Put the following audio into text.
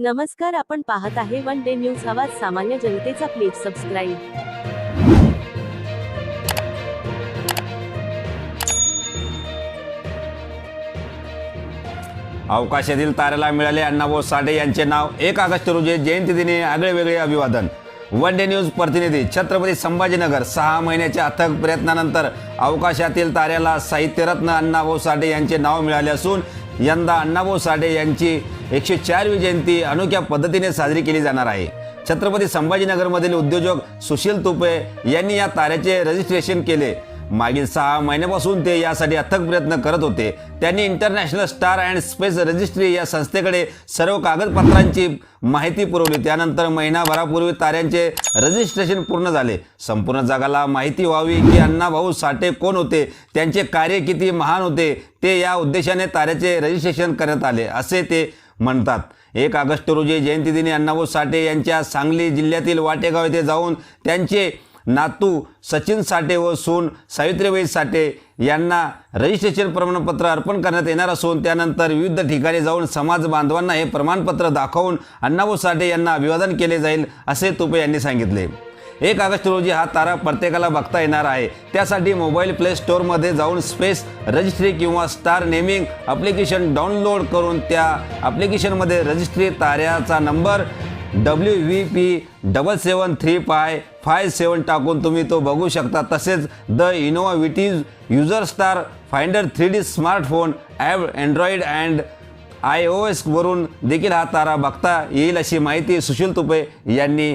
नमस्कार आपण पाहत आहे वन डे न्यूज आवाज सामान्य जनतेचा प्लीज सबस्क्राईब अवकाशातील तारेला मिळाले अण्णाभाऊ साठे यांचे नाव. एक ऑगस्ट रोजी जयंती दिने आगळे वेगळे अभिवादन. वन डे न्यूज प्रतिनिधी छत्रपती संभाजीनगर सहा महिन्याच्या अथक प्रयत्नानंतर अवकाशातील ताऱ्याला साहित्यरत्न अण्णाभाऊ साठे यांचे नाव मिळाले असून यंदा अण्णाभाऊ साठे यांची एकशे चारवी जयंती अनोख्या पद्धतीने साजरी केली जाणार आहे. छत्रपती संभाजीनगरमधील उद्योजक सुशील तुपे यांनी या ताऱ्याचे रजिस्ट्रेशन केले. मागील सहा महिन्यापासून ते यासाठी अथक प्रयत्न करत होते. त्यांनी international star and space registry या संस्थेकडे सर्व कागदपत्रांची माहिती पुरवली. त्यानंतर महिनाभरापूर्वी ताऱ्यांचे रजिस्ट्रेशन पूर्ण झाले. संपूर्ण जगाला माहिती व्हावी की अण्णाभाऊ साठे कोण होते त्यांचे कार्य किती महान होते ते या उद्देशाने ताऱ्याचे रजिस्ट्रेशन करण्यात आले. असे ते म्हणतात. एक ऑगस्ट रोजी जयंतीदिनी अण्णाभाऊ साठे यांच्या सांगली जिल्ह्यातील वाटेगाव येथे जाऊन त्यांचे नातू सचिन साठे व सून सावित्रीबाई साठे यांना रजिस्ट्रेशन प्रमाणपत्र अर्पण करण्यात येणार असून त्यानंतर विविध ठिकाणी जाऊन समाज बांधवांना हे प्रमाणपत्र दाखवून अण्णाभाऊ साठे यांना अभिवादन केले जाईल असे तुपे यांनी सांगितले. एक ऑगस्ट रोजी हा तारा प्रत्येकाला बघता येणार आहे. त्यासाठी मोबाईल प्ले स्टोअरमध्ये जाऊन स्पेस रजिस्ट्री किंवा स्टार नेमिंग ॲप्लिकेशन डाउनलोड करून त्या ॲप्लिकेशनमध्ये registry ताऱ्याचा number W V P double seven three five five seven टाकून तुम्ही तो बघू शकता. तसेच the innovative user star finder three D smartphone app Android and I O एसवरून देखील हा तारा बघता येईल अशी माहिती सुशील तुपे यांनी